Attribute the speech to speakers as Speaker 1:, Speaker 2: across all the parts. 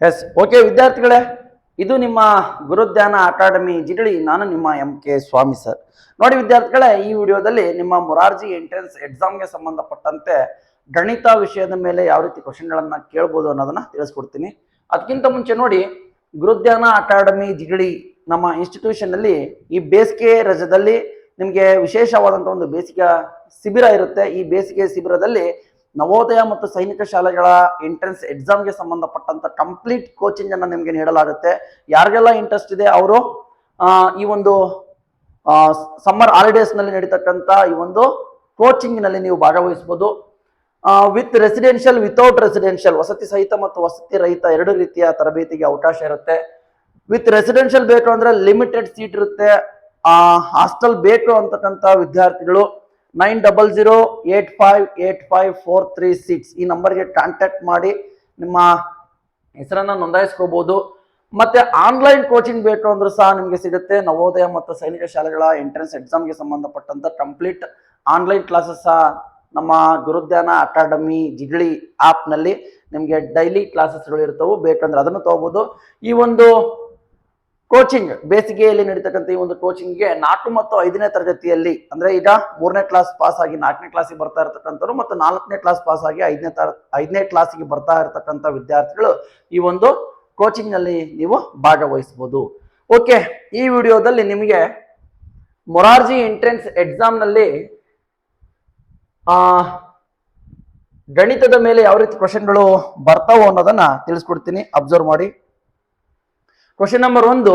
Speaker 1: Yes okay ವಿದ್ಯಾರ್ಥಿಗಳೇ, ಇದು ನಿಮ್ಮ ಗುರುಧ್ಯಾನ ಅಕಾಡೆಮಿ ಜಿಗಳಿ ನಾನು ನಿಮ್ಮ ಎಂ ಕೆ ಸ್ವಾಮಿ ಸರ್ ನೋಡಿ ವಿದ್ಯಾರ್ಥಿಗಳೇ, ಈ ವಿಡಿಯೋದಲ್ಲಿ ನಿಮ್ಮ ಮೊರಾರ್ಜಿ ಎಂಟ್ರೆನ್ಸ್ ಎಕ್ಸಾಮ್ಗೆ ಸಂಬಂಧಪಟ್ಟಂತೆ ಗಣಿತ ವಿಷಯದ ಮೇಲೆ ಯಾವ ರೀತಿ ಕ್ವಶನ್ಗಳನ್ನ ಕೇಳ್ಬೋದು ಅನ್ನೋದನ್ನ ತಿಳಿಸ್ಕೊಡ್ತೀನಿ. ಅದಕ್ಕಿಂತ ಮುಂಚೆ ನೋಡಿ, ಗುರುಧ್ಯಾನ ಅಕಾಡೆಮಿ ಜಿಗಳಿ ನಮ್ಮ ಇನ್ಸ್ಟಿಟ್ಯೂಷನ್ ಅಲ್ಲಿ ಈ ಬೇಸಿಗೆ ರಜದಲ್ಲಿ ನಿಮಗೆ ವಿಶೇಷವಾದಂಥ ಒಂದು ಬೇಸಿಗೆ ಶಿಬಿರ ಇರುತ್ತೆ. ಈ ಬೇಸಿಗೆ ಶಿಬಿರದಲ್ಲಿ ನವೋದಯ ಮತ್ತು ಸೈನಿಕ ಶಾಲೆಗಳ ಎಂಟ್ರೆನ್ಸ್ ಎಕ್ಸಾಮ್ಗೆ ಸಂಬಂಧಪಟ್ಟಂತ ಕಂಪ್ಲೀಟ್ ಕೋಚಿಂಗ್ ಅನ್ನು ನಿಮಗೆ ನೀಡಲಾಗುತ್ತೆ. ಯಾರಿಗೆಲ್ಲ ಇಂಟ್ರೆಸ್ಟ್ ಇದೆ ಅವರು ಈ ಒಂದು ಸಮ್ಮರ್ ಹಾಲಿಡೇಸ್ನಲ್ಲಿ ನಡೀತಕ್ಕಂತ ಈ ಒಂದು ಕೋಚಿಂಗ್ನಲ್ಲಿ ನೀವು ಭಾಗವಹಿಸಬಹುದು. ವಿತ್ ರೆಸಿಡೆನ್ಷಿಯಲ್ ವಿತೌಟ್ ರೆಸಿಡೆನ್ಷಿಯಲ್ ವಸತಿ ಸಹಿತ ಮತ್ತು ವಸತಿ ರಹಿತ ಎರಡು ರೀತಿಯ ತರಬೇತಿಗೆ ಅವಕಾಶ ಇರುತ್ತೆ. ವಿತ್ ರೆಸಿಡೆನ್ಷಿಯಲ್ ಬೇಕು ಅಂದ್ರೆ ಲಿಮಿಟೆಡ್ ಸೀಟ್ ಇರುತ್ತೆ. ಹಾಸ್ಟೆಲ್ ಬೇಕು ಅಂತಕ್ಕಂಥ ವಿದ್ಯಾರ್ಥಿಗಳು nine double zero eight five eight five four three six ಈ ನಂಬರ್ಗೆ ಕಾಂಟ್ಯಾಕ್ಟ್ ಮಾಡಿ ನಿಮ್ಮ ಹೆಸರನ್ನ ನೋಂದಾಯಿಸ್ಕೋಬಹುದು ಮತ್ತೆ ಆನ್ಲೈನ್ ಕೋಚಿಂಗ್ ಬೇಕು ಅಂದ್ರೂ ಸಹ ನಿಮಗೆ ಸಿಗುತ್ತೆ. ನವೋದಯ ಮತ್ತು ಸೈನಿಕ ಶಾಲೆಗಳ ಎಂಟ್ರೆನ್ಸ್ ಎಕ್ಸಾಮ್ಗೆ ಸಂಬಂಧಪಟ್ಟಂತ ಕಂಪ್ಲೀಟ್ ಆನ್ಲೈನ್ ಕ್ಲಾಸಸ್ ಸಹ ನಮ್ಮ ಗುರುದ್ಯಾನ ಅಕಾಡೆಮಿ ಜಿಗಳಿ ನಲ್ಲಿ ನಿಮಗೆ ಡೈಲಿ ಕ್ಲಾಸಸ್ಗಳು ಇರ್ತವೆ. ಬೇಕಂದ್ರೆ ಅದನ್ನು ತಗೋಬಹುದು ಈ ಒಂದು ಕೋಚಿಂಗ್ ಬೇಸಿಗೆಯಲ್ಲಿ ನಡೀತಕ್ಕಂಥ ಈ ಒಂದು ಕೋಚಿಂಗ್ಗೆ ನಾಲ್ಕು ಮತ್ತು ಐದನೇ ತರಗತಿಯಲ್ಲಿ, ಅಂದ್ರೆ ಈಗ ಮೂರನೇ ಕ್ಲಾಸ್ ಪಾಸ್ ಆಗಿ ನಾಲ್ಕನೇ ಕ್ಲಾಸಿಗೆ ಬರ್ತಾ ಇರತಕ್ಕಂಥವ್ರು ಮತ್ತು ನಾಲ್ಕನೇ ಕ್ಲಾಸ್ ಪಾಸ್ ಆಗಿ ಐದನೇ ತರ, ಐದನೇ ಕ್ಲಾಸಿಗೆ ಬರ್ತಾ ಇರತಕ್ಕಂಥ ವಿದ್ಯಾರ್ಥಿಗಳು ಈ ಒಂದು ಕೋಚಿಂಗ್ನಲ್ಲಿ ನೀವು ಭಾಗವಹಿಸಬಹುದು. ಓಕೆ ಈ ವಿಡಿಯೋದಲ್ಲಿ ನಿಮಗೆ ಮೊರಾರ್ಜಿ ಎಂಟ್ರೆನ್ಸ್ ಎಕ್ಸಾಮ್ನಲ್ಲಿ ಗಣಿತದ ಮೇಲೆ ಯಾವ ರೀತಿ ಕ್ವಶನ್ಗಳು ಬರ್ತಾವೋ ಅನ್ನೋದನ್ನ ತಿಳಿಸ್ಕೊಡ್ತೀನಿ. ಅಬ್ಸರ್ವ್ ಮಾಡಿ. ಕ್ವಶನ್ ನಂಬರ್ ಒಂದು,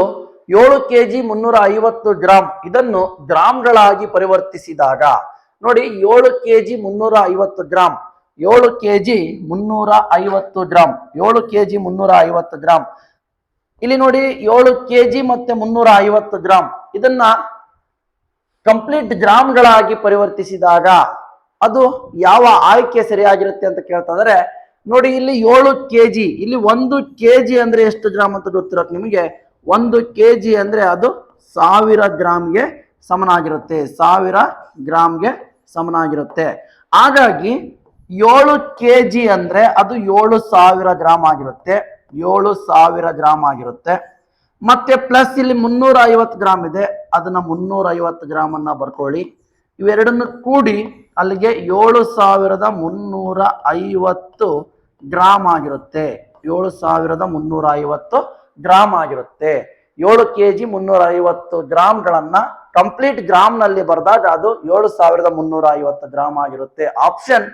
Speaker 1: ಏಳು ಕೆ ಜಿ ಮುನ್ನೂರ ಐವತ್ತು ಗ್ರಾಮ್ ಇದನ್ನು ಗ್ರಾಮ್ಗಳಾಗಿ ಪರಿವರ್ತಿಸಿದಾಗ, ನೋಡಿ, ಏಳು ಕೆ ಜಿ ಮುನ್ನೂರ ಐವತ್ತು ಗ್ರಾಮ್ ಏಳು ಕೆ ಜಿ ಮುನ್ನೂರ ಐವತ್ತು ಗ್ರಾಮ್ ಏಳು ಕೆ ಜಿ ಮುನ್ನೂರ ಐವತ್ತು ಗ್ರಾಮ್ ಇಲ್ಲಿ ನೋಡಿ, ಏಳು ಕೆ ಜಿ ಮತ್ತೆ ಮುನ್ನೂರ ಐವತ್ತು ಗ್ರಾಮ್ ಇದನ್ನ ಕಂಪ್ಲೀಟ್ ಗ್ರಾಮ್ಗಳಾಗಿ ಪರಿವರ್ತಿಸಿದಾಗ, ಅದು ಯಾವ ಆಯ್ಕೆ ಸರಿಯಾಗಿರುತ್ತೆ ಅಂತ ಕೇಳ್ತಾ ನೋಡಿ, ಇಲ್ಲಿ ಏಳು ಕೆಜಿ, ಇಲ್ಲಿ ಒಂದು ಕೆಜಿ ಅಂದ್ರೆ ಎಷ್ಟು ಗ್ರಾಮ್ ಅಂತ ಗೊತ್ತಿರತ್ತೆ ನಿಮಗೆ? ಒಂದು ಕೆಜಿ ಅಂದ್ರೆ ಅದು ಸಾವಿರ ಗ್ರಾಮ್ಗೆ ಸಮನಾಗಿರುತ್ತೆ, ಸಾವಿರ ಗ್ರಾಮ್ಗೆ ಸಮನಾಗಿರುತ್ತೆ. ಹಾಗಾಗಿ ಏಳು ಕೆಜಿ ಅಂದ್ರೆ ಅದು ಏಳು ಸಾವಿರ ಗ್ರಾಮ್ ಆಗಿರುತ್ತೆ, ಏಳು ಸಾವಿರ ಗ್ರಾಮ್ ಆಗಿರುತ್ತೆ. ಮತ್ತೆ ಪ್ಲಸ್ ಇಲ್ಲಿ ಮುನ್ನೂರ ಐವತ್ತು ಗ್ರಾಮ್ ಇದೆ, ಅದನ್ನ ಮುನ್ನೂರ ಐವತ್ತು ಗ್ರಾಮ್ ಅನ್ನ ಬರ್ಕೊಳ್ಳಿ. ಇವೆರಡನ್ನು ಕೂಡಿ ಅಲ್ಲಿಗೆ ಏಳು ಸಾವಿರದ ಮುನ್ನೂರ ಐವತ್ತು ಗ್ರಾಮ್ ಆಗಿರುತ್ತೆ. ಏಳು ಸಾವಿರದ ಮುನ್ನೂರ ಐವತ್ತು ಗ್ರಾಮ್ ಆಗಿರುತ್ತೆ. ಏಳು ಕೆ ಜಿ ಮುನ್ನೂರ ಐವತ್ತು ಗ್ರಾಮ್ಗಳನ್ನ ಕಂಪ್ಲೀಟ್ ಗ್ರಾಮ್ನಲ್ಲಿ ಬರೆದಾಗ ಅದು ಏಳು ಸಾವಿರದ ಮುನ್ನೂರ ಐವತ್ತು ಗ್ರಾಮ್ ಆಗಿರುತ್ತೆ. Option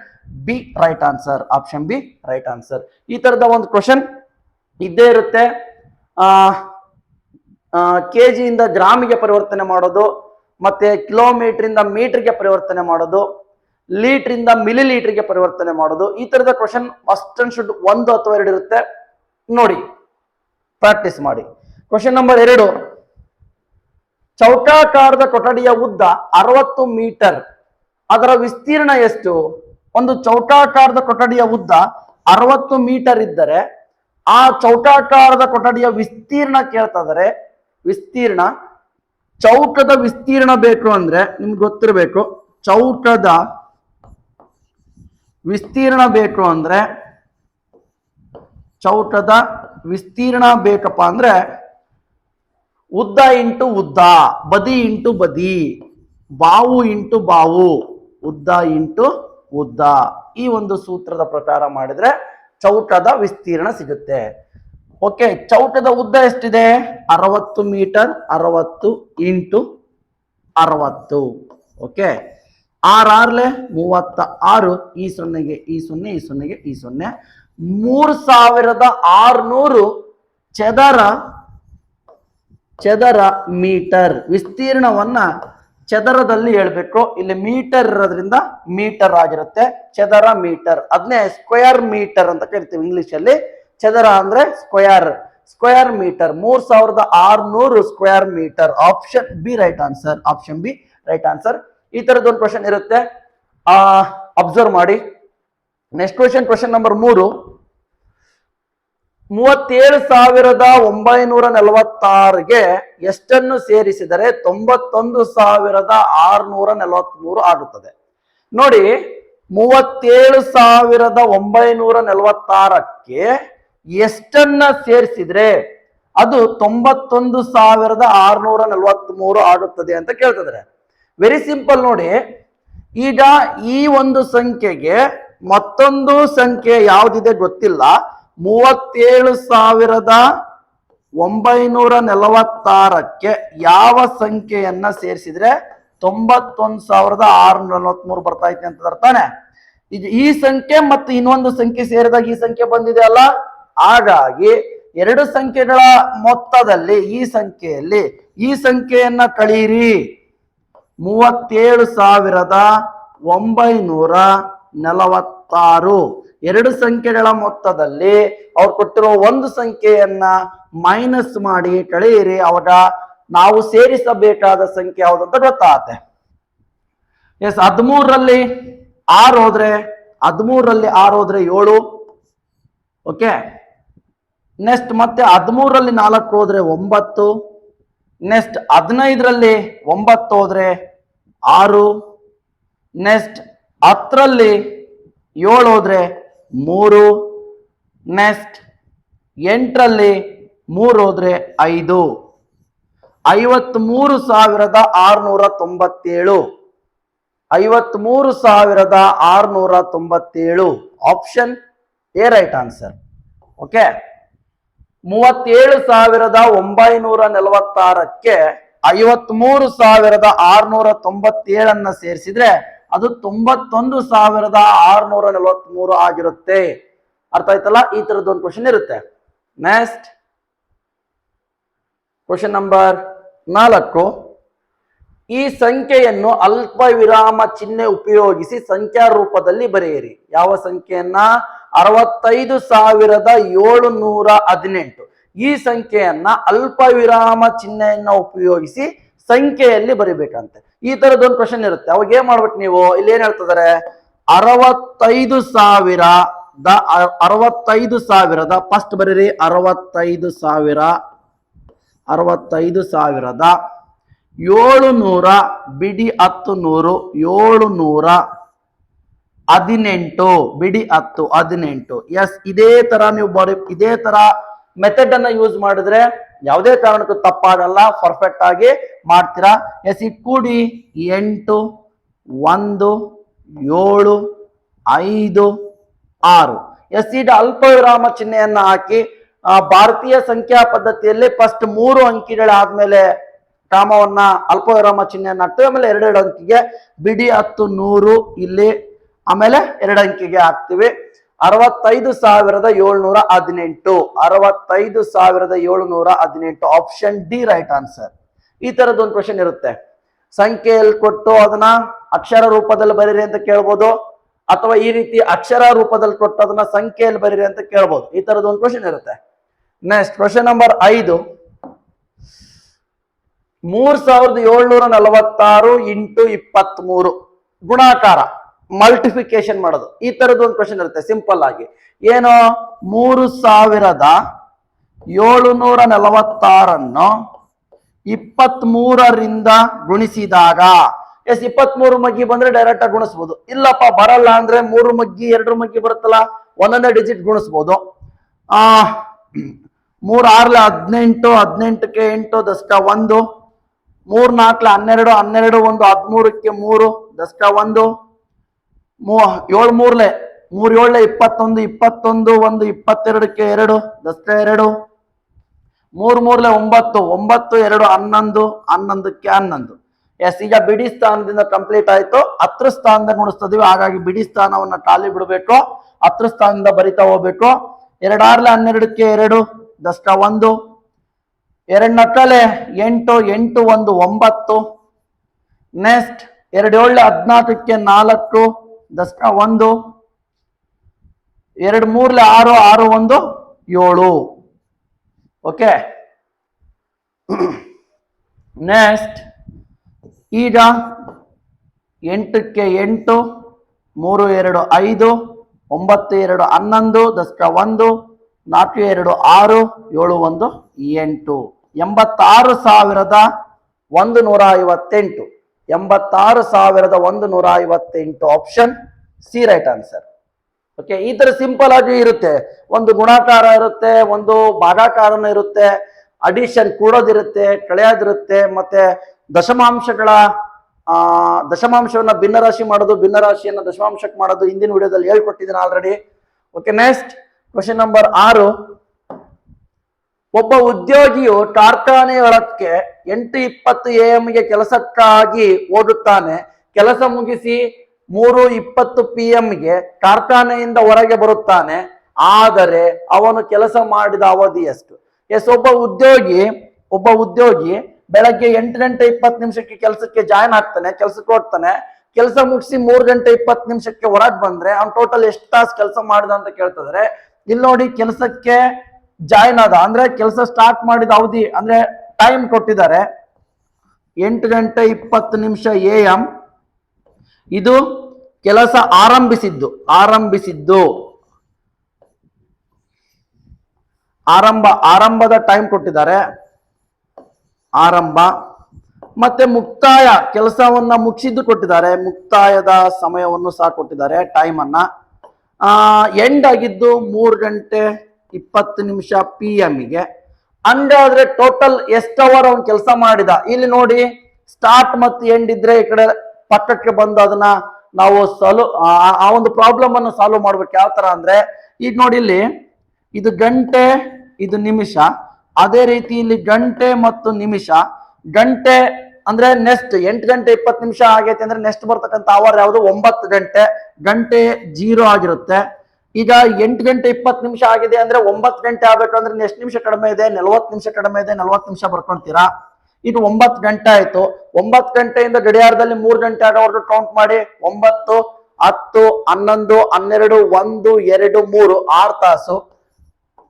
Speaker 1: B right answer. Option B right answer. ಈ ತರದ ಒಂದು ಕ್ವಶನ್ ಇದ್ದೇ ಇರುತ್ತೆ. ಆ ಕೆ ಜಿಯಿಂದ ಗ್ರಾಮಿಗೆ ಪರಿವರ್ತನೆ ಮಾಡೋದು ಮತ್ತೆ ಕಿಲೋಮೀಟರ್ ಇಂದ ಮೀಟರ್ಗೆ ಪರಿವರ್ತನೆ ಮಾಡೋದು ಲೀಟರ್ ಇಂದ ಮಿಲಿ ಲೀಟರ್ಗೆ ಪರಿವರ್ತನೆ ಮಾಡೋದು, ಈ ತರದ ಕ್ವಶನ್ ಮಸ್ಟ್ ಅಂಡ್ ಶುಡ್ ಒಂದು ಅಥವಾ ಎರಡು ಇರುತ್ತೆ. ನೋಡಿ ಪ್ರಾಕ್ಟೀಸ್ ಮಾಡಿ. ಕ್ವಶನ್ ನಂಬರ್ ಎರಡು. ಚೌಕಾಕಾರದ ಕೊಠಡಿಯ ಉದ್ದ ಅರವತ್ತು ಮೀಟರ್. ಅದರ ವಿಸ್ತೀರ್ಣ ಎಷ್ಟು? ಒಂದು ಚೌಕಾಕಾರದ ಕೊಠಡಿಯ ಉದ್ದ ಅರವತ್ತು ಮೀಟರ್ ಇದ್ದರೆ, ಆ ಚೌಕಾಕಾರದ ಕೊಠಡಿಯ ವಿಸ್ತೀರ್ಣ ಕೇಳ್ತಾ ವಿಸ್ತೀರ್ಣ ಚೌಕದ ವಿಸ್ತೀರ್ಣ ಬೇಕು ಅಂದ್ರೆ ನಿಮ್ಗೆ ಗೊತ್ತಿರಬೇಕು, ಚೌಕದ ವಿಸ್ತೀರ್ಣ ಬೇಕು ಅಂದ್ರೆ ಚೌಕದ ವಿಸ್ತೀರ್ಣ ಬೇಕಪ್ಪ ಅಂದ್ರೆ ಉದ್ದ ಇಂಟು ಉದ್ದ, ಬದಿ ಇಂಟು ಬದಿ, ಬಾವು ಇಂಟು ಬಾವು, ಉದ್ದ ಇಂಟು ಉದ್ದ. ಈ ಒಂದು ಸೂತ್ರದ ಪ್ರಕಾರ ಮಾಡಿದ್ರೆ ಚೌಕದ ವಿಸ್ತೀರ್ಣ ಸಿಗುತ್ತೆ. ಓಕೆ ಚೌಟದ ಉದ್ದ ಎಷ್ಟಿದೆ? ಅರವತ್ತು ಮೀಟರ್, ಅರವತ್ತು ಇಂಟು ಅರವತ್ತು. ಓಕೆ ಆರಾರ್ಲೆ ಮೂವತ್ತ ಆರು, ಈ ಸೊನ್ನೆಗೆ ಈ ಸೊನ್ನೆ, ಈ ಸೊನ್ನೆಗೆ ಈ ಸೊನ್ನೆ. ಮೂರು ಸಾವಿರದ ಆರುನೂರು ಚದರ ಚದರ ಮೀಟರ್. ವಿಸ್ತೀರ್ಣವನ್ನ ಚದರದಲ್ಲಿ ಹೇಳ್ಬೇಕು. ಇಲ್ಲಿ ಮೀಟರ್ ಇರೋದ್ರಿಂದ ಮೀಟರ್ ಆಗಿರುತ್ತೆ. ಚದರ ಮೀಟರ್. ಅದನ್ನೇ ಸ್ಕ್ವೇರ್ ಮೀಟರ್ ಅಂತ ಕರಿತೀವಿ ಇಂಗ್ಲಿಷ್ ಅಲ್ಲಿ ಚದರ ಅಂದ್ರೆ ಸ್ಕ್ವಯರ್ ಸ್ಕ್ವೇರ್ ಮೀಟರ್ ಮೂರ್ ಸಾವಿರದ ಆರ್ನೂರು square metre option B right answer option B right answer ಈ ತರದೊಂದು ಕ್ವಶನ್ ಇರುತ್ತೆ. ಅಬ್ಸರ್ವ್ ಮಾಡಿ. ನೆಕ್ಸ್ಟ್ ಕ್ವಶನ್ ಕ್ವಶನ್ ನಂಬರ್ ಮೂರು. ಮೂವತ್ತೇಳು ಸಾವಿರದ ಒಂಬೈನೂರ ನಲವತ್ತಾರಿಗೆ ಎಷ್ಟನ್ನು ಸೇರಿಸಿದರೆ ತೊಂಬತ್ತೊಂದು ಸಾವಿರದ ಆರುನೂರ ನಲವತ್ಮೂರು ಆಗುತ್ತದೆ. ನೋಡಿ, ಮೂವತ್ತೇಳು ಸಾವಿರದ ಒಂಬೈನೂರ ನಲವತ್ತಾರಕ್ಕೆ ಎಷ್ಟನ್ನ ಸೇರಿಸಿದ್ರೆ ಅದು ತೊಂಬತ್ತೊಂದು ಸಾವಿರದ ಆರ್ನೂರ ನಲವತ್ತ್ ಮೂರು ಆಗುತ್ತದೆ ಅಂತ ಕೇಳ್ತಿದ್ರೆ. ವೆರಿ ಸಿಂಪಲ್ ನೋಡಿ. ಈಗ ಈ ಒಂದು ಸಂಖ್ಯೆಗೆ ಮತ್ತೊಂದು ಸಂಖ್ಯೆ ಯಾವ್ದಿದೆ ಗೊತ್ತಿಲ್ಲ. ಮೂವತ್ತೇಳು ಸಾವಿರದ ಒಂಬೈನೂರ ನಲವತ್ತಾರಕ್ಕೆ ಯಾವ ಸಂಖ್ಯೆಯನ್ನ ಸೇರಿಸಿದ್ರೆ ತೊಂಬತ್ತೊಂದು ಸಾವಿರದ ಆರುನೂರ ನಲವತ್ಮೂರು ಬರ್ತಾ ಐತೆ ಅಂತ ಈಗ ಈ ಸಂಖ್ಯೆ ಮತ್ತು ಇನ್ನೊಂದು ಸಂಖ್ಯೆ ಸೇರಿದಾಗ ಈ ಸಂಖ್ಯೆ ಬಂದಿದೆ ಅಲ್ಲ? ಹಾಗಾಗಿ ಎರಡು ಸಂಖ್ಯೆಗಳ ಮೊತ್ತದಲ್ಲಿ ಈ ಸಂಖ್ಯೆಯಲ್ಲಿ ಈ ಸಂಖ್ಯೆಯನ್ನ ಕಳೀರಿ. ಮೂವತ್ತೇಳು ಸಾವಿರದ ಒಂಬೈನೂರ ನಲವತ್ತಾರು. ಎರಡು ಸಂಖ್ಯೆಗಳ ಮೊತ್ತದಲ್ಲಿ ಅವ್ರು ಕೊಟ್ಟಿರೋ ಒಂದು ಸಂಖ್ಯೆಯನ್ನ ಮೈನಸ್ ಮಾಡಿ ಕಳೆಯಿರಿ ಅವಾಗ ನಾವು ಸೇರಿಸಬೇಕಾದ ಸಂಖ್ಯೆ ಯಾವುದು ಅಂತ ಗೊತ್ತಾಗತ್ತೆ. ಎಸ್ ಹದಿಮೂರರಲ್ಲಿ ಆರು ಹೋದ್ರೆ, ಹದಿಮೂರರಲ್ಲಿ ಆರು ಹೋದ್ರೆ ಏಳು. ಓಕೆ ನೆಕ್ಸ್ಟ್ ಮತ್ತೆ ಹದಿಮೂರಲ್ಲಿ ನಾಲ್ಕು ಹೋದ್ರೆ ಒಂಬತ್ತು. ನೆಕ್ಸ್ಟ್ ಹದಿನೈದರಲ್ಲಿ ಒಂಬತ್ತು ಹೋದ್ರೆ ಆರು. ನೆಕ್ಸ್ಟ್ ಹತ್ತರಲ್ಲಿ ಏಳು ಹೋದ್ರೆ ಮೂರು. ನೆಕ್ಸ್ಟ್ ಎಂಟರಲ್ಲಿ ಮೂರು ಹೋದ್ರೆ ಐದು. ಐವತ್ಮೂರು ಸಾವಿರದ ಆರುನೂರ ತೊಂಬತ್ತೇಳು. ಐವತ್ಮೂರು ಸಾವಿರದ ಆರುನೂರ ತೊಂಬತ್ತೇಳು. Option A right answer okay ಮೂವತ್ತೇಳು ಸಾವಿರದ ಒಂಬೈನೂರ ನಲವತ್ತಾರಕ್ಕೆ ಐವತ್ಮೂರು ಸಾವಿರದ ಆರ್ನೂರ ತೊಂಬತ್ತೇಳನ್ನ ಸೇರಿಸಿದ್ರೆ ಅದು ತೊಂಬತ್ತೊಂದು ಸಾವಿರದ ಆರುನೂರ ನಲವತ್ಮೂರು ಆಗಿರುತ್ತೆ. ಅರ್ಥ ಆಯ್ತಲ್ಲ? ಈ ತರದ್ದು ಒಂದು ಕ್ವಶನ್ ಇರುತ್ತೆ. ನೆಕ್ಸ್ಟ್ ಕ್ವಶನ್ ನಂಬರ್ ನಾಲ್ಕು. ಈ ಸಂಖ್ಯೆಯನ್ನು ಅಲ್ಪ ವಿರಾಮ ಚಿಹ್ನೆ ಉಪಯೋಗಿಸಿ ಸಂಖ್ಯಾ ರೂಪದಲ್ಲಿ ಬರೆಯಿರಿ. ಯಾವ ಸಂಖ್ಯೆಯನ್ನ? ಅರವತ್ತೈದು ಸಾವಿರದ ಏಳು ನೂರ ಹದಿನೆಂಟು. ಈ ಸಂಖ್ಯೆಯನ್ನ ಅಲ್ಪ ವಿರಾಮ ಚಿಹ್ನೆಯನ್ನ ಉಪಯೋಗಿಸಿ ಸಂಖ್ಯೆಯಲ್ಲಿ ಬರಿಬೇಕಂತೆ. ಈ ತರದೊಂದು ಕ್ವಶನ್ ಇರುತ್ತೆ. ಅವಾಗ ಏನ್ ಮಾಡ್ಬೇಕು ನೀವು? ಇಲ್ಲಿ ಏನ್ ಹೇಳ್ತಿದಾರೆ ಅರವತ್ತೈದು ಸಾವಿರ ದ ಅರವತ್ತೈದು ಸಾವಿರದ ಫಸ್ಟ್ ಬರೀರಿ. ಅರವತ್ತೈದು ಸಾವಿರ, ಅರವತ್ತೈದು ಸಾವಿರದ ಏಳು ನೂರ ಬಿಡಿ ಹತ್ತು ನೂರು ಏಳು ನೂರ ಹದಿನೆಂಟು, ಬಿಡಿ ಹತ್ತು, ಹದಿನೆಂಟು. ಎಸ್ ಇದೇ ತರ ನೀವು ಬರೀ ಇದೇ ತರ ಮೆಥಡ್ ಅನ್ನ ಯೂಸ್ ಮಾಡಿದ್ರೆ ಯಾವುದೇ ಕಾರಣಕ್ಕೂ ತಪ್ಪಾಗಲ್ಲ ಪರ್ಫೆಕ್ಟ್ ಆಗಿ ಮಾಡ್ತೀರಾ. ಎಸ್ ಈ ಕೂಡಿ ಎಂಟು, ಒಂದು, ಏಳು, ಐದು, ಆರು. ಎಸ್ ಈಗ ಅಲ್ಪ ವಿರಾಮ ಚಿಹ್ನೆಯನ್ನು ಹಾಕಿ ಭಾರತೀಯ ಸಂಖ್ಯಾ ಪದ್ಧತಿಯಲ್ಲಿ ಫಸ್ಟ್ ಮೂರು ಅಂಕಿಗಳಾದ್ಮೇಲೆ ಕಾಮವನ್ನ ಅಲ್ಪ ವಿರಾಮ ಚಿಹ್ನೆಯನ್ನು ಹಾಕ್ತೇವೆ. ಆಮೇಲೆ ಎರಡೆರಡು ಅಂಕಿಗೆ ಬಿಡಿ ಹತ್ತು, ನೂರು, ಇಲ್ಲಿ ಆಮೇಲೆ ಎರಡು ಅಂಕಿಗೆ ಹಾಕ್ತಿವಿ. ಅರವತ್ತೈದು ಸಾವಿರದ ಏಳ್ನೂರ ಹದಿನೆಂಟು. ಅರವತ್ತೈದು ಸಾವಿರದ ಏಳ್ನೂರ ಹದಿನೆಂಟು. ಆಪ್ಷನ್ ಡಿ ರೈಟ್ ಆನ್ಸರ್ ಈ ತರದ್ದು ಒಂದು ಕ್ವಶನ್ ಇರುತ್ತೆ. ಸಂಖ್ಯೆಯಲ್ಲಿ ಕೊಟ್ಟು ಅದನ್ನ ಅಕ್ಷರ ರೂಪದಲ್ಲಿ ಬರೀರಿ ಅಂತ ಕೇಳ್ಬೋದು. ಅಥವಾ ಈ ರೀತಿ ಅಕ್ಷರ ರೂಪದಲ್ಲಿ ಕೊಟ್ಟು ಅದನ್ನ ಸಂಖ್ಯೆಯಲ್ಲಿ ಬರೀರಿ ಅಂತ ಕೇಳ್ಬೋದು. ಈ ತರದ್ದು ಒಂದು ಕ್ವಶನ್ ಇರುತ್ತೆ. ನೆಕ್ಸ್ಟ್ ಕ್ವಶನ್ ನಂಬರ್ ಐದು. ಮೂರ್ ಸಾವಿರದ ಏಳ್ನೂರ ನಲವತ್ತಾರು ಇಂಟು ಇಪ್ಪತ್ತ್ ಮೂರು ಗುಣಾಕಾರ. ಮಲ್ಟಿಫಿಕೇಶನ್ ಮಾಡೋದು. ಈ ತರದ್ದು ಒಂದು ಕ್ವಶನ್ ಇರುತ್ತೆ ಸಿಂಪಲ್ ಆಗಿ. ಏನು ಮೂರು ಸಾವಿರದ ಏಳುನೂರ ನಲವತ್ತಾರನ್ನು ಇಪ್ಪತ್ತ್ ಮೂರರಿಂದ ಗುಣಿಸಿದಾಗ, ಎಸ್ ಇಪ್ಪತ್ತ್ ಮೂರು ಮಗ್ಗಿ ಬಂದ್ರೆ ಡೈರೆಕ್ಟ್ ಆಗಿ ಗುಣಿಸ್ಬೋದು. ಇಲ್ಲಪ್ಪ, ಬರಲ್ಲ ಅಂದ್ರೆ ಮೂರು ಮಗ್ಗಿ, ಎರಡು ಮಗ್ಗಿ ಬರುತ್ತಲ್ಲ, ಒಂದೊಂದೇ ಡಿಜಿಟ್ ಗುಣಿಸ್ಬೋದು. ಆ, ಮೂರ್ ಆರ್ಲೆ ಹದಿನೆಂಟು, ಹದಿನೆಂಟಕ್ಕೆ ಎಂಟು ದಶಕ ಒಂದು. ಮೂರ್ ನಾಲ್ಕಲೆ ಹನ್ನೆರಡು ಹನ್ನೆರಡು ಒಂದು, ಹದಿಮೂರಕ್ಕೆ ಮೂರು ದಶಕ ಒಂದು. ಮೂ ಏಳು ಮೂರ್ಲೆ, ಮೂರ್ ಏಳ್ಲೆ ಇಪ್ಪತ್ತೊಂದು ಇಪ್ಪತ್ತೊಂದು, ಒಂದು, ಇಪ್ಪತ್ತೆರಡಕ್ಕೆ ಎರಡು, ದಸ್ತ ಎರಡು. ಮೂರ್ ಮೂರ್ಲೆ ಒಂಬತ್ತು ಒಂಬತ್ತು, ಎರಡು, ಹನ್ನೊಂದು, ಹನ್ನೊಂದಕ್ಕೆ ಹನ್ನೊಂದು. ಎಸ್, ಈಗ ಬಿಡಿ ಸ್ಥಾನದಿಂದ ಕಂಪ್ಲೀಟ್ ಆಯ್ತು. ಹತ್ರ ಸ್ಥಾನದ ಗುಣಿಸ್ತದೀವಿ ಹಾಗಾಗಿ ಬಿಡಿ ಸ್ಥಾನವನ್ನ ಖಾಲಿ ಬಿಡಬೇಕು. ಹತ್ರ ಸ್ಥಾನದಿಂದ ಬರಿತಾ ಹೋಗ್ಬೇಕು. ಎರಡಾರ್ಲೆ ಹನ್ನೆರಡಕ್ಕೆ ಎರಡು, ದಸ್ತ ಒಂದು. ಎರಡ್ ನಕ್ಕಲೆ ಎಂಟು ಎಂಟು ಒಂದು, ಒಂಬತ್ತು. ನೆಕ್ಸ್ಟ್, ಎರಡು ಏಳು ಹದಿನಾಲ್ಕಕ್ಕೆ ನಾಲ್ಕು. ದಶಕ ಒಂದು, ಎರಡು, ಮೂರ್ಲೆ ಆರು ಆರು, ಒಂದು, ಏಳು. ಓಕೆ? ನೆಕ್ಸ್ಟ್ ಈಗ ಎಂಟಕ್ಕೆ ಎಂಟು, ಮೂರು, ಎರಡು, ಐದು, ಒಂಬತ್ತು, ಎರಡು, ಹನ್ನೊಂದು ದಶಕ ಒಂದು, ನಾಲ್ಕು, ಎರಡು, ಆರು, ಏಳು, ಒಂದು, ಎಂಟು. ಎಂಬತ್ತಾರು ಸಾವಿರದ ಒಂದು ನೂರ ಐವತ್ತೆಂಟು. ಎಂಬತ್ತಾರು ಸಾವಿರದ ಒಂದು ನೂರ ಐವತ್ತೆಂಟು option C right answer okay ಈ ತರ ಸಿಂಪಲ್ ಆಗಿ ಇರುತ್ತೆ. ಒಂದು ಗುಣಾಕಾರ ಇರುತ್ತೆ, ಒಂದು ಭಾಗಾಕಾರನೂ ಇರುತ್ತೆ ಅಡಿಷನ್ ಕೂಡೋದಿರುತ್ತೆ, ಕಳೆಯೋದಿರುತ್ತೆ, ಮತ್ತೆ ದಶಮಾಂಶಗಳ, ಆ, ದಶಮಾಂಶವನ್ನ ಭಿನ್ನರಾಶಿ ಮಾಡೋದು, ಭಿನ್ನರಾಶಿಯನ್ನ ದಶಮಾಂಶಕ್ಕೆ ಮಾಡೋದು ಹಿಂದಿನ ವಿಡಿಯೋದಲ್ಲಿ ಹೇಳ್ಕೊಟ್ಟಿದ್ದೀನಿ already okay next question number ಆರು. ಒಬ್ಬ ಉದ್ಯೋಗಿಯು ಕಾರ್ಖಾನೆಯೊಳಕ್ಕೆ ಎಂಟು ಇಪ್ಪತ್ತು ಎ ಎಂಗೆ ಕೆಲಸಕ್ಕಾಗಿ ಓಡುತ್ತಾನೆ ಕೆಲಸ ಮುಗಿಸಿ ಮೂರು ಇಪ್ಪತ್ತು ಪಿ ಎಂಗೆ ಕಾರ್ಖಾನೆಯಿಂದ ಹೊರಗೆ ಬರುತ್ತಾನೆ. ಆದರೆ ಅವನು ಕೆಲಸ ಮಾಡಿದ ಅವಧಿ ಎಷ್ಟು? ಎಸ್, ಒಬ್ಬ ಉದ್ಯೋಗಿ ಒಬ್ಬ ಉದ್ಯೋಗಿ ಬೆಳಗ್ಗೆ ಎಂಟು ಗಂಟೆ ಇಪ್ಪತ್ತು ನಿಮಿಷಕ್ಕೆ ಕೆಲಸಕ್ಕೆ ಜಾಯ್ನ್ ಆಗ್ತಾನೆ, ಕೆಲಸಕ್ಕೆ ಹೋಗ್ತಾನೆ. ಕೆಲಸ ಮುಗಿಸಿ ಮೂರು ಗಂಟೆ ಇಪ್ಪತ್ತು ನಿಮಿಷಕ್ಕೆ ಹೊರಗೆ ಬಂದ್ರೆ ಅವ್ನು ಟೋಟಲ್ ಎಷ್ಟು ತಾಸು ಕೆಲಸ ಮಾಡಿದ ಅಂತ ಕೇಳ್ತಿದ್ರೆ ಇಲ್ಲಿ ನೋಡಿ, ಕೆಲಸಕ್ಕೆ ಜಾಯ್ನ್ ಆದ. ಅಂದ್ರೆ ಕೆಲಸ ಸ್ಟಾರ್ಟ್ ಮಾಡಿದ ಅವಧಿ, ಅಂದ್ರೆ ಟೈಮ್ ಕೊಟ್ಟಿದ್ದಾರೆ. ಎಂಟು ಗಂಟೆ ಇಪ್ಪತ್ತು ನಿಮಿಷ ಎ ಎಂ ಇದು ಕೆಲಸ ಆರಂಭಿಸಿದ್ದು. ಆರಂಭಿಸಿದ್ದು. ಆರಂಭ, ಆರಂಭದ ಟೈಮ್ ಕೊಟ್ಟಿದ್ದಾರೆ. ಆರಂಭ. ಮತ್ತೆ ಮುಕ್ತಾಯ, ಕೆಲಸವನ್ನ ಮುಗಿಸಿದ್ದು ಕೊಟ್ಟಿದ್ದಾರೆ. ಮುಕ್ತಾಯದ ಸಮಯವನ್ನು ಸಹ ಕೊಟ್ಟಿದ್ದಾರೆ ಟೈಮ್ ಅನ್ನ. ಎಂಡ್ ಆಗಿದ್ದು ಮೂರು ಗಂಟೆ ಇಪ್ಪತ್ತು ನಿಮಿಷ ಪಿ ಗೆ. ಹಂಗಾದ್ರೆ ಟೋಟಲ್ ಎಷ್ಟು ಅವರ್ ಅವನು ಕೆಲಸ ಮಾಡಿದ? ಇಲ್ಲಿ ನೋಡಿ ಸ್ಟಾರ್ಟ್ ಮತ್ತು ಎಂಡ್ ಇದ್ರೆ ಈ ಕಡೆ ಪಕ್ಕಕ್ಕೆ ಬಂದು ಅದನ್ನ ನಾವು ಸಾಲ್ವ್ ಆ ಒಂದು ಪ್ರಾಬ್ಲಮ್ ಅನ್ನು ಸಾಲ್ವ್ ಮಾಡ್ಬೇಕು. ಯಾವ ತರ ಅಂದ್ರೆ, ಈಗ ನೋಡಿ ಇಲ್ಲಿ, ಇದು ಗಂಟೆ, ಇದು ನಿಮಿಷ. ಅದೇ ರೀತಿ ಇಲ್ಲಿ ಗಂಟೆ ಮತ್ತು ನಿಮಿಷ. ಗಂಟೆ ಅಂದ್ರೆ ನೆಕ್ಸ್ಟ್ ಎಂಟು ಗಂಟೆ ಇಪ್ಪತ್ತು ನಿಮಿಷ ಆಗೈತೆ ಅಂದ್ರೆ ನೆಕ್ಸ್ಟ್ ಬರ್ತಕ್ಕಂಥ ಅವರ್ ಯಾವುದು? ಒಂಬತ್ತು ಗಂಟೆ. ಗಂಟೆ ಜೀರೋ ಆಗಿರುತ್ತೆ. ಈಗ ಎಂಟು ಗಂಟೆ ಇಪ್ಪತ್ತು ನಿಮಿಷ ಆಗಿದೆ ಅಂದ್ರೆ ಒಂಬತ್ತು ಗಂಟೆ ಆಗ್ಬೇಕಂದ್ರೆ ಎಷ್ಟು ನಿಮಿಷ ಕಡಿಮೆ ಇದೆ, ನಲವತ್ತು ನಿಮಿಷ ಕಡಿಮೆ ಇದೆ, ನಲವತ್ತು ನಿಮಿಷ ಬರ್ಕೊಂತೀರಾ? ಇದು ಒಂಬತ್ತು ಗಂಟೆ ಆಯ್ತು. ಒಂಬತ್ತು ಗಂಟೆಯಿಂದ ಗಡಿಯಾರದಲ್ಲಿ ಮೂರು ಗಂಟೆ ಆಗೋವರೆಗೂ ಕೌಂಟ್ ಮಾಡಿ. ಒಂಬತ್ತು, ಹತ್ತು, ಹನ್ನೊಂದು, ಹನ್ನೆರಡು, ಒಂದು, ಎರಡು, ಮೂರು, ಆರು ತಾಸು.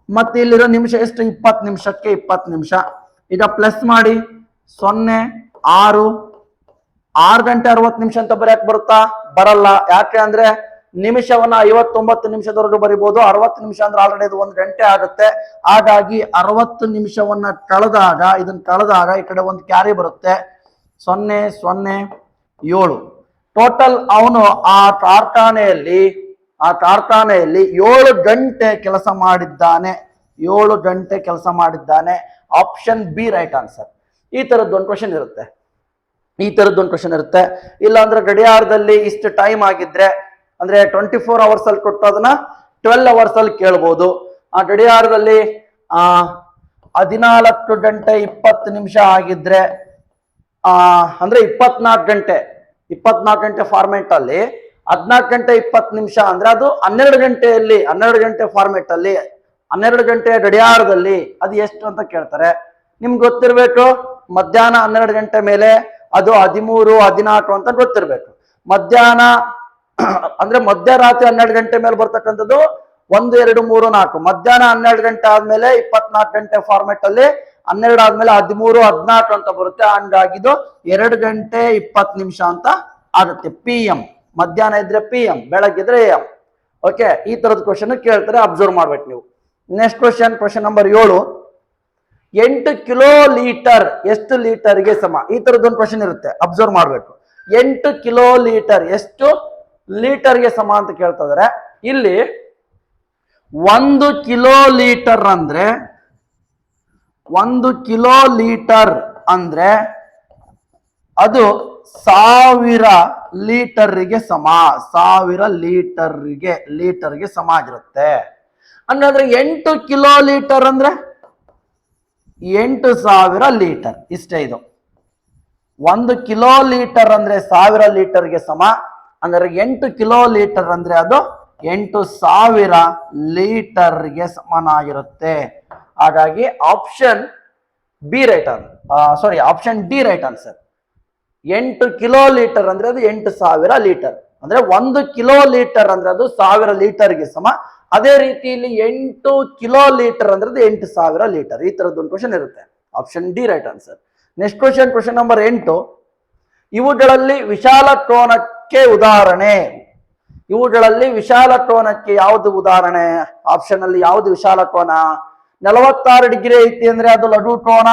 Speaker 1: ಮತ್ತೆ ಇಲ್ಲಿರೋ ನಿಮಿಷ ಎಷ್ಟು? ಇಪ್ಪತ್ತು ನಿಮಿಷಕ್ಕೆ ಇಪ್ಪತ್ತು ನಿಮಿಷ. ಈಗ ಪ್ಲಸ್ ಮಾಡಿ. ಸೊನ್ನೆ, ಆರು ಆರು ಗಂಟೆ ಅರವತ್ತು ನಿಮಿಷ ಅಂತ ಬರೆಯಕ್ ಬರುತ್ತಾ? ಬರಲ್ಲ. ಯಾಕೆ ಅಂದ್ರೆ ನಿಮಿಷವನ್ನ ಐವತ್ತೊಂಬತ್ತು ನಿಮಿಷದವರೆಗೂ ಬರಿಬಹುದು ಅರವತ್ತು ನಿಮಿಷ ಅಂದ್ರೆ ಆಲ್ರೆಡಿ ಇದು ಒಂದು ಗಂಟೆ ಆಗುತ್ತೆ. ಹಾಗಾಗಿ ಅರವತ್ತು ನಿಮಿಷವನ್ನ ಕಳೆದಾಗ, ಇದನ್ನ ಕಳೆದಾಗ ಈ ಕಡೆ ಒಂದು ಕ್ಯಾರಿ ಬರುತ್ತೆ. ಸೊನ್ನೆ ಸೊನ್ನೆ, ಏಳು. ಟೋಟಲ್ ಅವನು ಆ ಕಾರ್ಖಾನೆಯಲ್ಲಿ ಆ ಕಾರ್ಖಾನೆಯಲ್ಲಿ ಏಳು ಗಂಟೆ ಕೆಲಸ ಮಾಡಿದ್ದಾನೆ. ಏಳು ಗಂಟೆ ಕೆಲಸ ಮಾಡಿದ್ದಾನೆ. ಆಪ್ಷನ್ ಬಿ ರೈಟ್ ಆನ್ಸರ್ ಈ ತರದ್ದು ಒಂದು ಕ್ವಶನ್ ಇರುತ್ತೆ. ಈ ತರದ್ದು ಒಂದು ಕ್ವಶನ್ ಇರುತ್ತೆ. ಇಲ್ಲಾಂದ್ರೆ ಗಡಿಯಾರದಲ್ಲಿ ಇಷ್ಟು ಟೈಮ್ ಆಗಿದ್ರೆ ಅಂದ್ರೆ ಟ್ವೆಂಟಿ ಫೋರ್ ಅವರ್ಸ್ ಅಲ್ಲಿ ಕೊಟ್ಟು ಅದನ್ನ ಟ್ವೆಲ್ ಅವರ್ಸ್ ಅಲ್ಲಿ ಕೇಳ್ಬೋದು. ಆ ಗಡಿಯಾರದಲ್ಲಿ, ಆ, ಹದಿನಾಲ್ಕು ಗಂಟೆ ಇಪ್ಪತ್ತು ನಿಮಿಷ ಆಗಿದ್ರೆ, ಆ, ಅಂದ್ರೆ ಇಪ್ಪತ್ನಾಲ್ಕು ಗಂಟೆ ಇಪ್ಪತ್ನಾಲ್ಕು ಗಂಟೆ ಫಾರ್ಮೆಟ್ ಅಲ್ಲಿ, ಹದಿನಾಲ್ಕು ಗಂಟೆ ಇಪ್ಪತ್ತು ನಿಮಿಷ ಅಂದ್ರೆ ಅದು ಹನ್ನೆರಡು ಗಂಟೆಯಲ್ಲಿ, ಹನ್ನೆರಡು ಗಂಟೆ ಫಾರ್ಮೆಟ್ ಅಲ್ಲಿ, ಹನ್ನೆರಡು ಗಂಟೆ ಗಡಿಯಾರದಲ್ಲಿ ಅದು ಎಷ್ಟು ಅಂತ ಕೇಳ್ತಾರೆ. ನಿಮ್ಗೆ ಗೊತ್ತಿರ್ಬೇಕು, ಮಧ್ಯಾಹ್ನ ಹನ್ನೆರಡು ಗಂಟೆ ಮೇಲೆ ಅದು ಹದಿಮೂರು, ಹದಿನಾಲ್ಕು ಅಂತ ಗೊತ್ತಿರ್ಬೇಕು. ಮಧ್ಯಾಹ್ನ ಅಂದ್ರೆ ಮಧ್ಯರಾತ್ರಿ ಹನ್ನೆರಡು ಗಂಟೆ ಮೇಲೆ ಬರ್ತಕ್ಕಂಥದ್ದು ಒಂದು, ಎರಡು, ಮೂರು, ನಾಲ್ಕು. ಮಧ್ಯಾಹ್ನ ಹನ್ನೆರಡು ಗಂಟೆ ಆದ್ಮೇಲೆ ಇಪ್ಪತ್ನಾಲ್ಕು ಗಂಟೆ ಫಾರ್ಮೆಟ್ ಅಲ್ಲಿ ಹನ್ನೆರಡು ಆದ್ಮೇಲೆ ಹದಿಮೂರು, ಹದಿನಾಲ್ಕು ಅಂತ ಬರುತ್ತೆ. ಹಂಗಾಗಿದ್ದು ಎರಡು ಗಂಟೆ ಇಪ್ಪತ್ತು ನಿಮಿಷ ಅಂತ ಆಗುತ್ತೆ. ಪಿ ಎಂ ಮಧ್ಯಾಹ್ನ ಇದ್ರೆ ಪಿ ಎಂ ಬೆಳಗ್ಗಿದ್ರೆ ಎಂ ಓಕೆ ಈ ತರದ ಕ್ವಶನ್ ಕೇಳ್ತಾರೆ ಅಬ್ಸರ್ವ್ ಮಾಡ್ಬೇಕು ನೀವು. ನೆಕ್ಸ್ಟ್ ಕ್ವಶನ್ ಕ್ವಶನ್ ನಂಬರ್ ಏಳು. ಎಂಟು ಕಿಲೋ ಲೀಟರ್ ಎಷ್ಟು ಲೀಟರ್ಗೆ ಸಮ? ಈ ತರದೊಂದು ಕ್ವಶನ್ ಇರುತ್ತೆ. ಅಬ್ಸರ್ವ್ ಮಾಡ್ಬೇಕು. ಎಂಟು ಕಿಲೋ ಲೀಟರ್ ಎಷ್ಟು ಲೀಟರ್ಗೆ ಸಮ ಅಂತ ಕೇಳ್ತಾ ಇದಾರೆ ಇಲ್ಲಿ ಒಂದು ಕಿಲೋ ಲೀಟರ್ ಅಂದ್ರೆ, ಒಂದು ಕಿಲೋ ಲೀಟರ್ ಅಂದ್ರೆ ಅದು ಸಾವಿರ ಲೀಟರ್ಗೆ ಸಮ, ಸಾವಿರ ಲೀಟರ್ಗೆ ಲೀಟರ್ಗೆ ಸಮ ಆಗಿರುತ್ತೆ. ಅನ್ನೋದ್ರೆ ಎಂಟು ಕಿಲೋ ಲೀಟರ್ ಅಂದ್ರೆ, ಎಂಟು ಸಾವಿರ ಲೀಟರ್, ಇಷ್ಟೇ ಇದು. ಒಂದು ಕಿಲೋ ಲೀಟರ್ ಅಂದ್ರೆ ಸಾವಿರ ಲೀಟರ್ಗೆ ಸಮ ಅಂದ್ರೆ ಎಂಟು ಕಿಲೋ ಲೀಟರ್ ಅಂದ್ರೆ ಅದು ಎಂಟು ಸಾವಿರ ಲೀಟರ್ಗೆ ಸಮನಾಗಿರುತ್ತೆ. ಹಾಗಾಗಿ option B right an sorry option D right answer ಎಂಟು ಕಿಲೋ ಲೀಟರ್ ಅಂದ್ರೆ ಅದು ಎಂಟು ಸಾವಿರ ಲೀಟರ್. ಅಂದ್ರೆ ಒಂದು ಕಿಲೋ ಲೀಟರ್ ಅಂದ್ರೆ ಅದು ಸಾವಿರ ಲೀಟರ್ಗೆ ಸಮ. ಅದೇ ರೀತಿ ಇಲ್ಲಿ ಎಂಟು ಕಿಲೋ ಲೀಟರ್ ಅಂದ್ರೆ ಅದು ಎಂಟು ಸಾವಿರ ಲೀಟರ್. ಈ ತರದ್ದು ಒಂದು ಕ್ವಶನ್ ಇರುತ್ತೆ. Option D right answer. Next question question number ಎಂಟು. ಇವುಗಳಲ್ಲಿ ವಿಶಾಲ ಕೋನಕ್ಕೆ ಉದಾಹರಣೆ. ಇವುಗಳಲ್ಲಿ ವಿಶಾಲ ಕೋನಕ್ಕೆ ಯಾವುದು ಉದಾಹರಣೆ? ಆಪ್ಷನ್ ಅಲ್ಲಿ ಯಾವುದು ವಿಶಾಲ ಕೋನ? ನಲವತ್ತಾರು ಡಿಗ್ರಿ ಐತಿ ಅಂದ್ರೆ ಅದು ಲಘು ಕೋನ.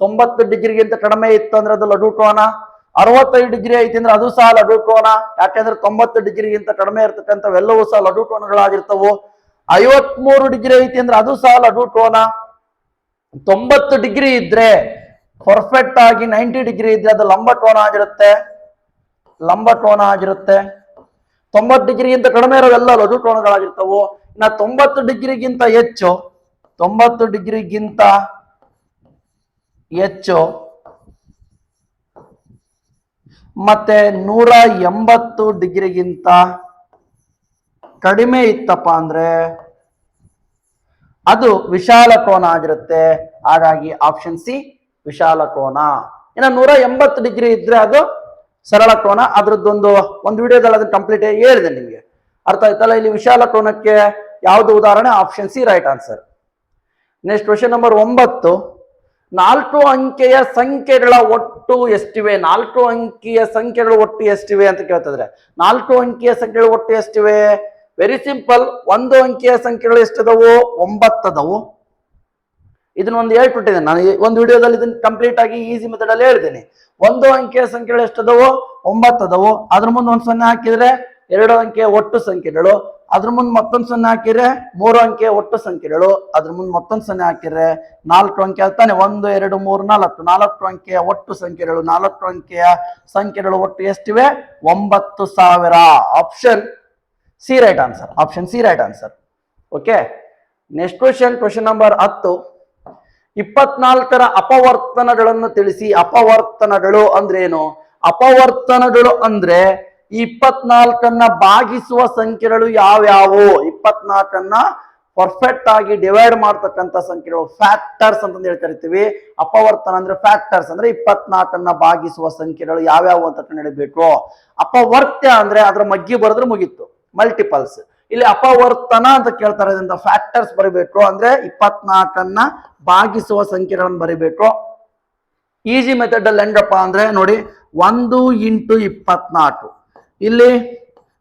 Speaker 1: ತೊಂಬತ್ತು ಡಿಗ್ರಿಗಿಂತ ಕಡಿಮೆ ಇತ್ತು ಅಂದ್ರೆ ಅದು ಲಘು ಕೋನ. ಅರವತ್ತೈದು ಡಿಗ್ರಿ ಐತಿ ಅಂದ್ರೆ ಅದು ಸಹ ಲಘು ಕೋನ. ಯಾಕೆಂದ್ರೆ ತೊಂಬತ್ತು ಡಿಗ್ರಿಗಿಂತ ಕಡಿಮೆ ಇರ್ತಕ್ಕಂಥವೆಲ್ಲವೂ ಸಹ ಲಘು ಕೋನಗಳಾಗಿರ್ತವು. ಐವತ್ಮೂರು ಡಿಗ್ರಿ ಐತಿ ಅಂದ್ರೆ ಅದು ಸಹ ಲಘು ಕೋನ. ತೊಂಬತ್ತು ಡಿಗ್ರಿ ಇದ್ರೆ ಪರ್ಫೆಕ್ಟ್ ಆಗಿ ನೈಂಟಿ ಡಿಗ್ರಿ ಇದ್ರೆ ಅದು ಲಂಬ ಕೋನ ಆಗಿರುತ್ತೆ. ಲಂಬ ಕೋನ ಆಗಿರುತ್ತೆ. ತೊಂಬತ್ತು ಡಿಗ್ರಿಗಿಂತ ಕಡಿಮೆ ಇರೋವೆಲ್ಲ ಲಘು ಕೋನಗಳಾಗಿರ್ತವು. ಇನ್ನ ತೊಂಬತ್ತು ಡಿಗ್ರಿಗಿಂತ ಹೆಚ್ಚು, ತೊಂಬತ್ತು ಡಿಗ್ರಿಗಿಂತ ಹೆಚ್ಚು, ಮತ್ತೆ ನೂರ ಎಂಬತ್ತು ಡಿಗ್ರಿಗಿಂತ ಕಡಿಮೆ ಇತ್ತಪ್ಪ ಅಂದ್ರೆ ಅದು ವಿಶಾಲ ಕೋನ ಆಗಿರುತ್ತೆ. ಹಾಗಾಗಿ ಆಪ್ಷನ್ ಸಿ ವಿಶಾಲ ಕೋನ. ಇನ್ನು ನೂರ ಎಂಬತ್ತು ಡಿಗ್ರಿ ಇದ್ರೆ ಅದು ಸರಳ ಕೋನ, ಅದರದ್ದೊಂದು ಒಂದು ವಿಡಿಯೋದಲ್ಲಿ ಅದನ್ನ ಕಂಪ್ಲೀಟ್ ಹೇಳಿದೆ ನಿಮಗೆ. ಅರ್ಥ ಆಯ್ತಲ್ಲ? ಇಲ್ಲಿ ವಿಶಾಲ ಕೋನಕ್ಕೆ ಯಾವುದು ಉದಾಹರಣೆ? Option C right answer next question number ಒಂಬತ್ತು. ನಾಲ್ಕು ಅಂಕೆಯ ಸಂಖ್ಯೆಗಳ ಒಟ್ಟು ಎಷ್ಟಿವೆ? ನಾಲ್ಕು ಅಂಕಿಯ ಸಂಖ್ಯೆಗಳು ಒಟ್ಟು ಎಷ್ಟಿವೆ ಅಂತ ಕೇಳ್ತಿದ್ರೆ. ನಾಲ್ಕು ಅಂಕಿಯ ಸಂಖ್ಯೆಗಳು ಒಟ್ಟು ಎಷ್ಟಿವೆ? ವೆರಿ ಸಿಂಪಲ್ ಒಂದು ಅಂಕಿಯ ಸಂಖ್ಯೆಗಳು ಎಷ್ಟದವು? ಒಂಬತ್ತದವು. ಇದನ್ನ ಒಂದು ಹೇಳ್ಬಿಟ್ಟಿದ್ದೇನೆ. ನಾನು ಒಂದು ವಿಡಿಯೋದಲ್ಲಿ ಇದನ್ನ ಕಂಪ್ಲೀಟ್ ಆಗಿ ಈಸಿ ಮೆಥಡ್ ಅಲ್ಲಿ ಹೇಳ್ತೀನಿ ಒಂದು ಅಂಕೆಯ ಸಂಖ್ಯೆಗಳು ಎಷ್ಟದವು? ಅದವು ಅದ್ರ ಮುಂದೆ ಒಂದು ಸೊನ್ನೆ ಹಾಕಿದ್ರೆ ಎರಡು ಅಂಕೆ ಒಟ್ಟು ಸಂಖ್ಯೆಗಳು. ಅದ್ರ ಮುಂದೆ ಮತ್ತೊಂದು ಸೊನ್ನೆ ಹಾಕಿದ್ರೆ ಮೂರು ಅಂಕೆ ಒಟ್ಟು ಸಂಖ್ಯೆಗಳು. ಅದ್ರ ಮುಂದೆ ಮತ್ತೊಂದು ಸೊನ್ನೆ ಹಾಕಿದ್ರೆ ನಾಲ್ಕು ಅಂಕೆ ತಾನೆ ಒಂದು, ಎರಡು, ಮೂರು, ನಾಲ್ಕು. ನಾಲ್ಕು ಅಂಕೆಯ ಒಟ್ಟು ಸಂಖ್ಯೆಗಳು. ನಾಲ್ಕು ಅಂಕೆಯ ಸಂಖ್ಯೆಗಳು ಒಟ್ಟು ಎಷ್ಟಿವೆ? ಒಂಬತ್ತು ಸಾವಿರ. Option C right answer. Option C right answer. Okay? Next question question number ಹತ್ತು. ಇಪ್ಪತ್ನಾಲ್ಕರ ಅಪವರ್ತನಗಳನ್ನು ತಿಳಿಸಿ. ಅಪವರ್ತನಗಳು ಅಂದ್ರೇನು? ಅಪವರ್ತನಗಳು ಅಂದ್ರೆ ಇಪ್ಪತ್ನಾಲ್ಕನ್ನ ಭಾಗಿಸುವ ಸಂಖ್ಯೆಗಳು ಯಾವ್ಯಾವು? ಇಪ್ಪತ್ನಾಲ್ಕನ್ನ ಪರ್ಫೆಕ್ಟ್ ಆಗಿ ಡಿವೈಡ್ ಮಾಡ್ತಕ್ಕಂಥ ಸಂಖ್ಯೆಗಳು. ಫ್ಯಾಕ್ಟರ್ಸ್ ಅಂತಂದು ಹೇಳಿ ಕರಿತೀವಿ ಅಪವರ್ತನ ಅಂದ್ರೆ ಫ್ಯಾಕ್ಟರ್ಸ್ ಅಂದ್ರೆ ಇಪ್ಪತ್ನಾಲ್ಕನ್ನ ಭಾಗಿಸುವ ಸಂಖ್ಯೆಗಳು ಯಾವ್ಯಾವು ಅಂತ ಕಂಡುಹಿಡಬೇಕು ಅಪವರ್ತ್ಯ ಅಂದ್ರೆ ಅದ್ರ ಮಗ್ಗಿ ಬರೆದ್ರೆ ಮುಗೀತು. ಮಲ್ಟಿಪಲ್ಸ್ ಇಲ್ಲಿ ಅಪವರ್ತನ ಅಂತ ಕೇಳ್ತಾರೆ. ಇದರಿಂದ ಫ್ಯಾಕ್ಟರ್ಸ್ ಬರಿಬೇಕು. ಅಂದ್ರೆ ಇಪ್ಪತ್ನಾಲ್ಕನ್ನ ಭಾಗಿಸುವ ಸಂಖ್ಯೆಗಳನ್ನು ಬರಿಬೇಕು. ಈಜಿ ಮೆಥಡ್ ಅಲ್ಲಿ ಹೆಂಗಪ್ಪ ಅಂದ್ರೆ ನೋಡಿ, ಒಂದು ಇಂಟು ಇಪ್ಪತ್ನಾಲ್ಕು ಇಲ್ಲಿ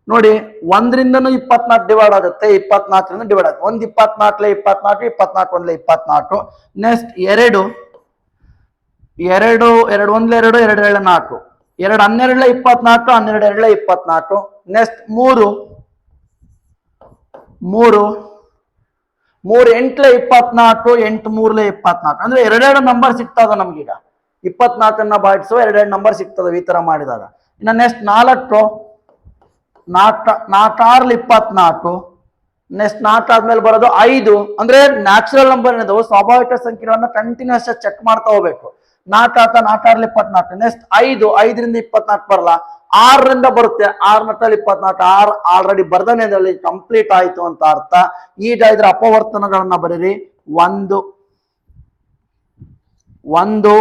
Speaker 1: ನೋಡಿ, ಒಂದರಿಂದನೂ ಇಪ್ಪತ್ನಾಲ್ಕು ಡಿವೈಡ್ ಆಗುತ್ತೆ. ಇಪ್ಪತ್ನಾಲ್ಕರಿಂದ ಡಿವೈಡ್ ಆಗುತ್ತೆ. ಒಂದು ಇಪ್ಪತ್ನಾಲ್ಕಲೆ ಇಪ್ಪತ್ನಾಲ್ಕು ಇಪ್ಪತ್ನಾಲ್ಕು ಒಂದ್ಲೆ ಇಪ್ಪತ್ನಾಲ್ಕು ನೆಕ್ಸ್ಟ್ ಎರಡು. ಎರಡು ಎರಡು ಒಂದ್ಲೆ ಎರಡು ಎರಡು ಎರಡು ನಾಲ್ಕು. ಎರಡು ಹನ್ನೆರಡಲೆ ಇಪ್ಪತ್ನಾಲ್ಕು ಹನ್ನೆರಡು ಎರಡಲೆ ಇಪ್ಪತ್ನಾಲ್ಕು ನೆಕ್ಸ್ಟ್ ಮೂರು. ಮೂರು. ಮೂರು ಎಂಟ್ಲೆ ಇಪ್ಪತ್ನಾಲ್ಕು, ಎಂಟು ಮೂರ್ಲೆ ಇಪ್ಪತ್ನಾಲ್ಕು. ಅಂದ್ರೆ ಎರಡೆರಡು ನಂಬರ್ ಸಿಗ್ತದ ನಮ್ಗೀಗ ಇಪ್ಪತ್ನಾಲ್ಕನ್ನ ಭಾಗಿಸುವ ಎರಡೆರಡು ನಂಬರ್ ಸಿಗ್ತದೆ ಈ ತರ ಮಾಡಿದಾಗ. ಇನ್ನು ನೆಕ್ಸ್ಟ್ ನಾಲ್ಕು. ನಾಲ್ಕ, ನಾಲ್ಕಾರ್ಲಿ ಇಪ್ಪತ್ನಾಲ್ಕು. ನೆಕ್ಸ್ಟ್ ನಾಲ್ಕು ಆದ್ಮೇಲೆ ಬರೋದು ಐದು. ಅಂದ್ರೆ ನ್ಯಾಚುರಲ್ ನಂಬರ್ ಏನಿದಾವೆ? ಸ್ವಾಭಾವಿಕ ಸಂಖ್ಯೆಗಳನ್ನ ಕಂಟಿನ್ಯೂಸ್ ಚೆಕ್ ಮಾಡ್ತಾ ಹೋಗ್ಬೇಕು. ನಾಲ್ಕು ಆತ ನಾಲ್ಕಾರ್ಲಿ ಇಪ್ಪತ್ನಾಲ್ಕು. ನೆಕ್ಸ್ಟ್ ಐದು, ಐದರಿಂದ ಇಪ್ಪತ್ನಾಲ್ಕು ಬರಲ್ಲ. ಆರರಿಂದ ಬರುತ್ತೆ. ಆರ್ ಮಟ್ಟಲ್ಲಿ ಇಪ್ಪತ್ನಾಲ್ಕು, ಆರ್ ಆಲ್ರೆಡಿ ಬರ್ದನೆದಲ್ಲಿ ಕಂಪ್ಲೀಟ್ ಆಯ್ತು ಅಂತ ಅರ್ಥ. ಈಗ ಇದ್ರ ಅಪವರ್ತನಗಳನ್ನ ಬರೀರಿ. ಒಂದು ಒಂದು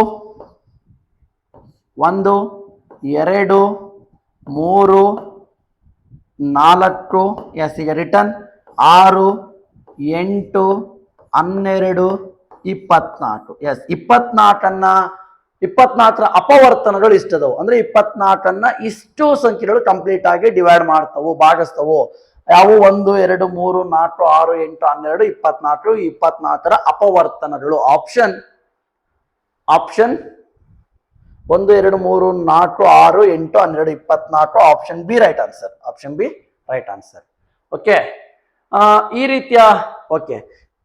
Speaker 1: ಒಂದು, ಎರಡು, ಮೂರು, ನಾಲ್ಕು, ಎಸ್, ಈಗ ರಿಟರ್ನ್ ಆರು, ಎಂಟು, ಹನ್ನೆರಡು, ಇಪ್ಪತ್ನಾಲ್ಕು. ಎಸ್, ಇಪ್ಪತ್ನಾಲ್ಕನ್ನ ಇಪ್ಪತ್ನಾಲ್ಕರ ಅಪವರ್ತನಗಳು ಇಷ್ಟದವು. ಅಂದ್ರೆ ಇಪ್ಪತ್ನಾಲ್ಕನ್ನ ಇಷ್ಟು ಸಂಖ್ಯೆಗಳು ಕಂಪ್ಲೀಟ್ ಆಗಿ ಡಿವೈಡ್ ಮಾಡ್ತವು, ಭಾಗಿಸ್ತವು. ಯಾವು ಒಂದು, ಎರಡು, ಮೂರು, ನಾಲ್ಕು, ಆರು, ಎಂಟು, ಹನ್ನೆರಡು, ಇಪ್ಪತ್ನಾಲ್ಕು, ಇಪ್ಪತ್ನಾಲ್ಕರ ಅಪವರ್ತನಗಳು. ಆಪ್ಷನ್ ಆಪ್ಷನ್ ಒಂದು, ಎರಡು, ಮೂರು, ನಾಲ್ಕು, ಆರು, ಎಂಟು, ಹನ್ನೆರಡು, ಇಪ್ಪತ್ನಾಲ್ಕು option B right answer option B right answer okay ಈ ರೀತಿಯ ಓಕೆ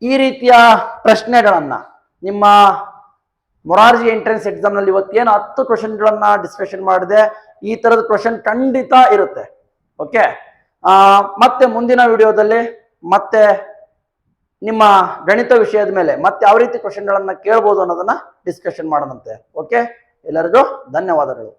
Speaker 1: ಈ ರೀತಿಯ ಪ್ರಶ್ನೆಗಳನ್ನ ನಿಮ್ಮ ಮೊರಾರ್ಜಿ ಎಂಟ್ರೆನ್ಸ್ ಎಕ್ಸಾಮ್ನಲ್ಲಿ ಇವತ್ತೇನು ಹತ್ತು ಕ್ವಶನ್ಗಳನ್ನ ಡಿಸ್ಕಷನ್ ಮಾಡಿದೆ, ಈ ತರದ ಕ್ವಶನ್ ಖಂಡಿತ ಇರುತ್ತೆ. ಓಕೆ ಮತ್ತೆ ಮುಂದಿನ ವಿಡಿಯೋದಲ್ಲಿ ಮತ್ತೆ ನಿಮ್ಮ ಗಣಿತ ವಿಷಯದ ಮೇಲೆ ಮತ್ತೆ ಯಾವ ರೀತಿ ಕ್ವಶನ್ಗಳನ್ನ ಕೇಳ್ಬೋದು ಅನ್ನೋದನ್ನ ಡಿಸ್ಕಷನ್ ಮಾಡೋಣಂತೆ. ಓಕೆ ಎಲ್ಲರಿಗೂ ಧನ್ಯವಾದಗಳು.